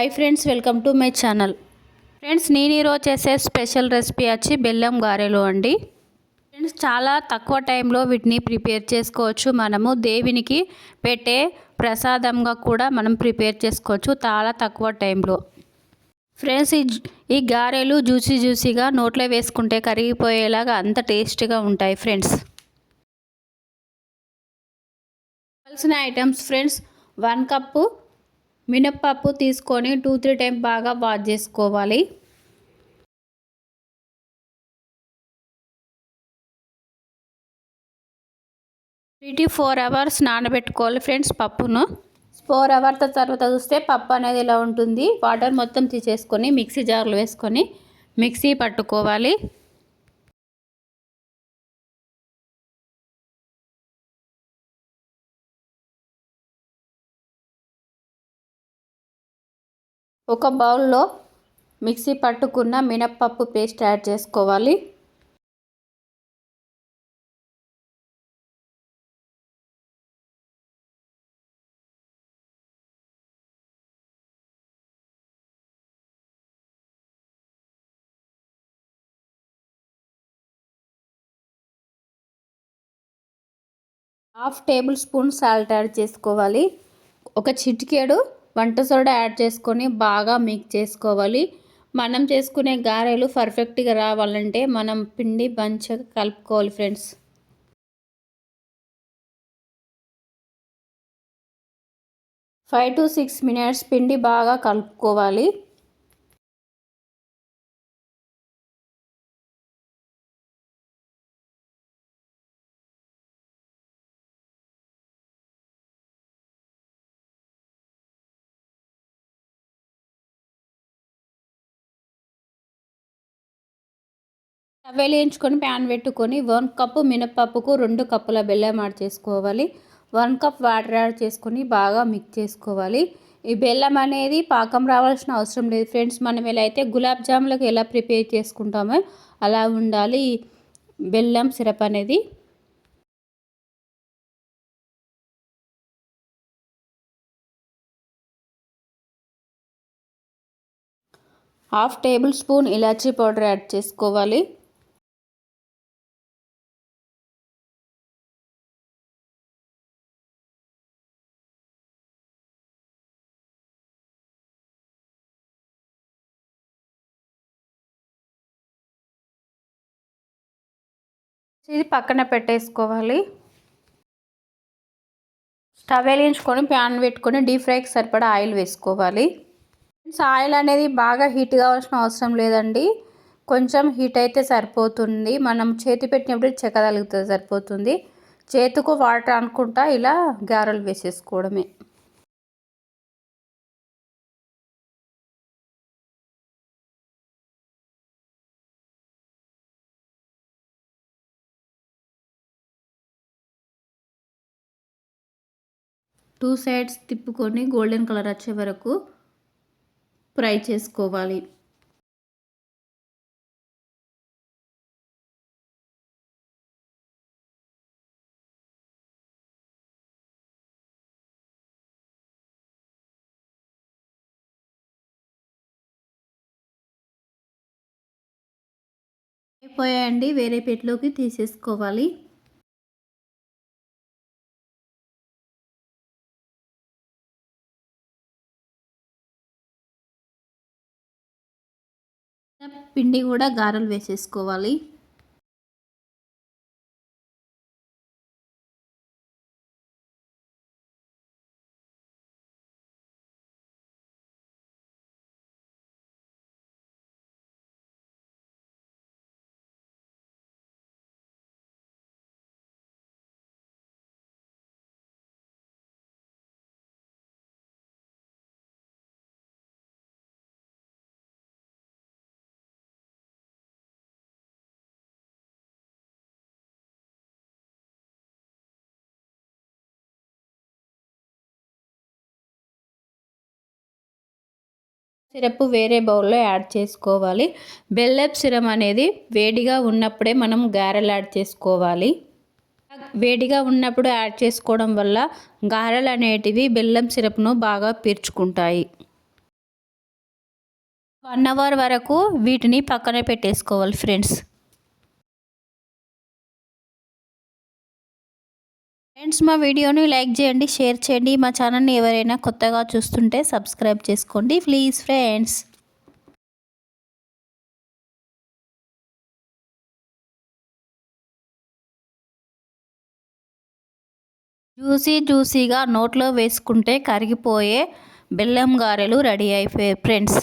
Hi friends welcome to my channel friends నేను ఈరోజు చేసే స్పెషల్ రెసిపీ వచ్చి బెల్లం గారెలు అండి. ఫ్రెండ్స్ చాలా తక్కువ టైంలో వీటిని ప్రిపేర్ చేసుకోవచ్చు. మనము దేవునికి పెట్టే ప్రసాదంగా కూడా మనం ప్రిపేర్ చేసుకోవచ్చు చాలా తక్కువ టైంలో ఫ్రెండ్స్ ఈ ఈ గారెలు జ్యూసీ జ్యూసీగా నోట్లో వేసుకుంటే కరిగిపోయేలాగా అంత టేస్టీగా ఉంటాయి ఫ్రెండ్స్ కావాల్సిన ఐటమ్స్ ఫ్రెండ్స్ వన్ కప్పు మినప్పప్పు తీసుకొని టూ త్రీ టైం బాగా వాష్ చేసుకోవాలి. త్రీ ఫోర్ అవర్స్ నానబెట్టుకోవాలి ఫ్రెండ్స్ పప్పును. ఫోర్ అవర్స్ తర్వాత చూస్తే పప్పు అనేది ఇలా ఉంటుంది. వాటర్ మొత్తం తీసేసుకొని మిక్సీ జార్లు వేసుకొని మిక్సీ పట్టుకోవాలి. ఒక బౌల్లో మిక్సీ పట్టుకున్న మినప్పప్పు పేస్ట్ యాడ్ చేసుకోవాలి. Half tablespoon salt add చేసుకోవాలి. ఒక చిటికేడు వంట సోడా యాడ్ చేసుకొని బాగా మిక్స్ చేసుకోవాలి. మనం చేసుకునే గారెలు పర్ఫెక్ట్గా రావాలంటే మనం పిండి మంచిగా కలుపుకోవాలి friends. Five to six minutes పిండి బాగా కలుపుకోవాలి. వేయించుకొని ప్యాన్ పెట్టుకొని వన్ కప్పు మినపప్పుకు రెండు కప్పుల బెల్లం యాడ్ చేసుకోవాలి. వన్ కప్ వాటర్ యాడ్ చేసుకొని బాగా మిక్స్ చేసుకోవాలి. ఈ బెల్లం అనేది పాకం రావాల్సిన అవసరం లేదు ఫ్రెండ్స్. మనం ఎలా అయితే గులాబ్ జాములకు ఎలా ప్రిపేర్ చేసుకుంటామో అలా ఉండాలి బెల్లం సిరప్ అనేది. హాఫ్ టేబుల్ స్పూన్ ఇలాచీ పౌడర్ యాడ్ చేసుకోవాలి. ఇది పక్కన పెట్టేసుకోవాలి. స్టవ్ వెలిగించుకొని ప్యాన్ పెట్టుకొని డీప్ ఫ్రైకి సరిపడా ఆయిల్ వేసుకోవాలి. ఆయిల్ అనేది బాగా హీట్ కావాల్సిన అవసరం లేదండి. కొంచెం హీట్ అయితే సరిపోతుంది. మనం చేతి పెట్టినప్పుడు చెక్కదలుగుతుంది సరిపోతుంది. చేతుకు వాటర్ అనుకుంటా ఇలా గారెలు వేసేసుకోవడమే. టూ సైడ్స్ తిప్పుకొని గోల్డెన్ కలర్ వచ్చే వరకు ఫ్రై చేసుకోవాలి. అయిపోయాయండి వేరే పెట్లోకి తీసేసుకోవాలి. పిండి కూడా గారెలు వేసేసుకోవాలి. సిరప్ వేరే బౌల్లో యాడ్ చేసుకోవాలి. బెల్లప్ సిరం అనేది వేడిగా ఉన్నప్పుడే మనం గారెలు యాడ్ చేసుకోవాలి. వేడిగా ఉన్నప్పుడు యాడ్ చేసుకోవడం వల్ల గారెలు అనేటివి బెల్లం సిరప్ను బాగా పీర్చుకుంటాయి. వన్ అవర్ వరకు వీటిని పక్కన పెట్టేసుకోవాలి ఫ్రెండ్స్. ఫ్రెండ్స్ మా వీడియోని లైక్ చేయండి షేర్ చేయండి. మా ఛానల్ని ఎవరైనా కొత్తగా చూస్తుంటే సబ్స్క్రైబ్ చేసుకోండి. ప్లీజ్ ఫ్రెండ్స్ జ్యూసీ జ్యూసీగా నోట్లో వేసుకుంటే కరిగిపోయే బెల్లం గారెలు రెడీ అయిపోయాయి ఫ్రెండ్స్